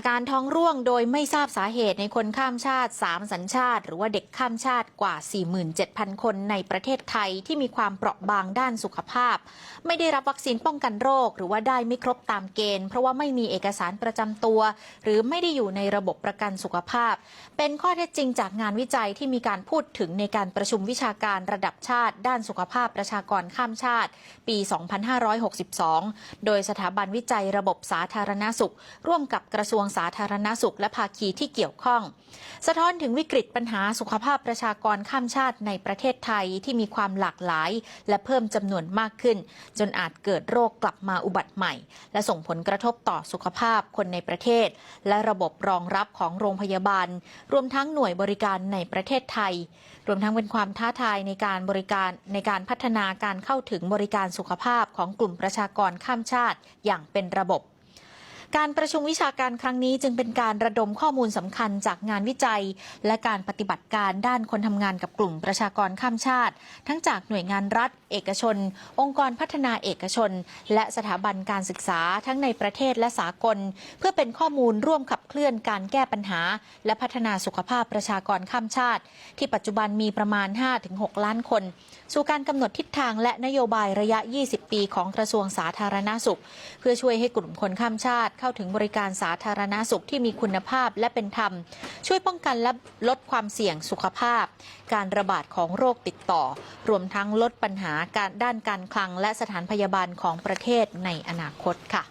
อาการท้องร่วงโดยไม่ทราบสาเหตุในคนข้ามชาติ 3 สัญชาติ หรือว่าเด็กข้ามชาติกว่า 47,000 คนในประเทศไทยที่มีความเปราะบางด้านสุขภาพ ไม่ได้รับวัคซีนป้องกันโรค หรือว่าได้ไม่ครบตามเกณฑ์ เพราะว่าไม่มีเอกสารประจำตัว หรือไม่ได้อยู่ในระบบประกันสุขภาพ เป็นข้อเท็จจริงจากงานวิจัยที่มีการพูดถึงในการประชุมวิชาการระดับชาติ ด้านสุขภาพประชากรข้ามชาติ ปี 2562 โดยสถาบันวิจัยระบบสาธารณสุข ร่วมกับกระทรวงสาธารณสุขและภาคีที่เกี่ยวข้อง สะท้อนถึงวิกฤตปัญหาสุขภาพประชากรข้ามชาติในประเทศไทยที่มีความหลากหลาย และเพิ่มจำนวนมากขึ้น จนอาจเกิดโรคกลับมาอุบัติใหม่ และส่งผลกระทบต่อสุขภาพคนในประเทศ และระบบรองรับของโรงพยาบาล รวมทั้งหน่วยบริการในประเทศไทย รวมทั้งเป็นความท้าทายในการบริการในการพัฒนาการเข้าถึงบริการสุขภาพของกลุ่มประชากรข้ามชาติอย่างเป็นระบบ การประชุมวิชาการครั้งนี้จึงเป็นการระดมข้อมูลสำคัญจากงานวิจัย และการปฏิบัติการด้านคนทำงานกับกลุ่มประชากรข้ามชาติ ทั้งจากหน่วยงานรัฐ เอกชน องค์กรพัฒนาเอกชน และสถาบันการศึกษาทั้งในประเทศและสากล เพื่อเป็นข้อมูลร่วมขับเคลื่อนการแก้ปัญหา และพัฒนาสุขภาพประชากรข้ามชาติ ที่ปัจจุบันมีประมาณ 5-6 ล้านคน สู่การกำหนดทิศทางและนโยบายระยะ 20 ปีของกระทรวงสาธารณสุข เพื่อช่วยให้กลุ่มคนข้ามชาติเข้าถึงบริการสาธารณสุขที่มีคุณภาพและเป็นธรรม ช่วยป้องกันและลดความเสี่ยงสุขภาพ การระบาดของโรคติดต่อ รวมทั้งลดปัญหาการด้านการคลังและสถานพยาบาลของประเทศในอนาคตค่ะ